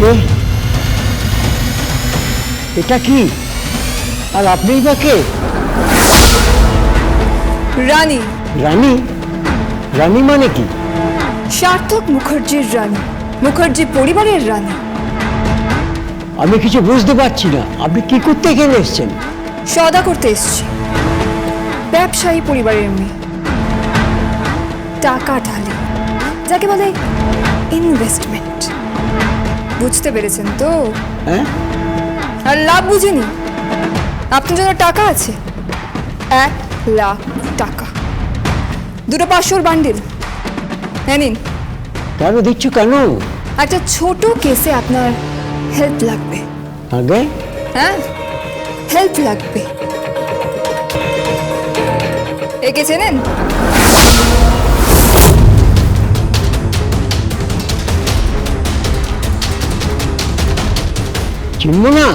কে? এটা কি? আর আপনিই বা কে? রানী। রানী? রানী মানে কি? সার্থক মুখার্জির রানী। মুখার্জি পরিবারের রানী। আমি কিছু বুঝতে পারছি না। আপনি কি করতে এখানে এসছেন? সদা করতে এসছি। ব্যবসায়ী পরিবারের মেয়ে। টাকা ঢালে। যাকে বলে ইনভেস্টমেন্ট বুঝতে পেরেছেন তো? হ্যাঁ? আর লাভ বুঝেনি। আপনার জন্য টাকা আছে? এক লাখ টাকা। দুটো পাঁচশোর বান্ডিল। হ্যাঁ নিন। কেন দিচ্ছ কেন? একটা ছোট কেসে আপনার হেল্প লাগবে। আগে? হ্যাঁ? হেল্প লাগবে। একে চেনেন চিনব না?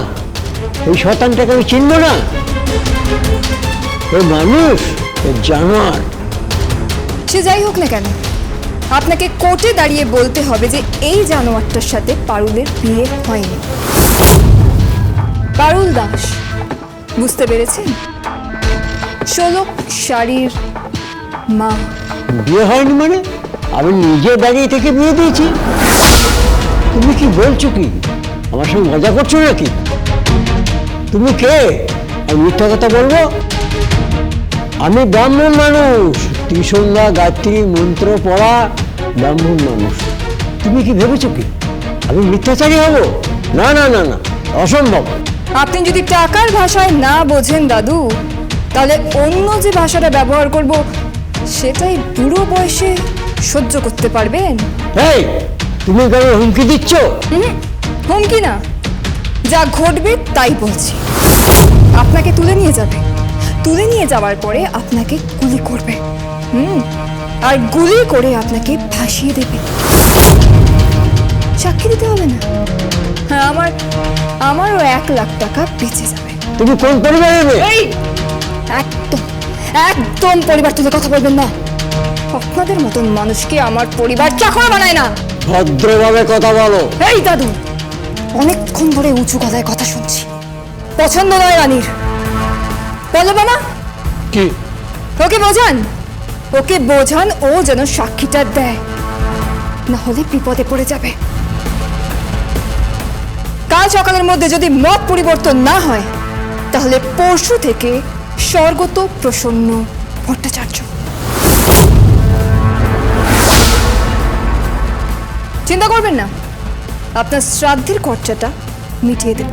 ওই শতানটাকে আমি চিনব না? ওই মানুষ জানোয়ার। সে যাই হোক না কেন আপনাকে কোর্টে দাঁড়িয়ে বলতে হবে যে এই জানোয়ারটার সাথে পারুলের বিয়ে হয়নি। পারুল দাস বুঝতে পেরেছেন? ষোলো শাড়ির মা। বিয়ে হয়নি মানে? আমি নিজে দাঁড়িয়ে থেকে বিয়ে দিয়েছি। তুমি কি বলছো কি? আমার সঙ্গে মজা করছ নাকি? তুমি কে? আমি মিথ্যা কথা বলব? আমি ব্রাহ্মণ মানুষ। ত্রিসন্ধ্যা গায়ত্রী মন্ত্র পড়া ব্রাহ্মণ মানুষ। তুমি কি ভেবেছো কি? আমি মিথ্যাচারী হব? না না না না অসম্ভব। আপনি যদি টাকার ভাষায় না বোঝেন দাদু তাহলে অন্য যে ভাষাটা ব্যবহার করব সেটাই বুড়ো বয়সে সহ্য করতে পারবেন? এই তুমি কেন হুমকি দিচ্ছ? হুম, হুমকি না। যা ঘটবে তাই বলছি। আপনাকে তুলে নিয়ে যাবে। তুলে নিয়ে যাওয়ার পরে আপনাকে গুলি করবে। হুম আর গুলি করে আপনাকে ভাসিয়ে দেবে। সাক্ষী দিতে হবে না। হ্যাঁ আমার আমারও এক লাখ টাকা বেঁচে যাবে। তুমি কোন পরিবারের মেয়ে? একদম একদম পরিবার তুলে কথা বলবেন না। আপনাদের মতন মানুষকে আমার পরিবার চাকর বানায় না। ভদ্রভাবে কথা বলো। এই দাদু অনেকক্ষণ ধরে উঁচু গলায় কথা শুনছি। পছন্দ নয় রানীর। বলো বাবা। কি? ওকে বোঝান। ওকে বোঝান ও যেন সাক্ষীটা দেয়। না হলে বিপদে পড়ে যাবে। কাল সকালের মধ্যে যদি মত পরিবর্তন না হয় তাহলে পরশু থেকে স্বর্গত প্রসন্ন ভট্টাচার্য। চিন্তা করবেন না। আপনার শ্রাদ্ধের খরচাটা মিটিয়ে দেব।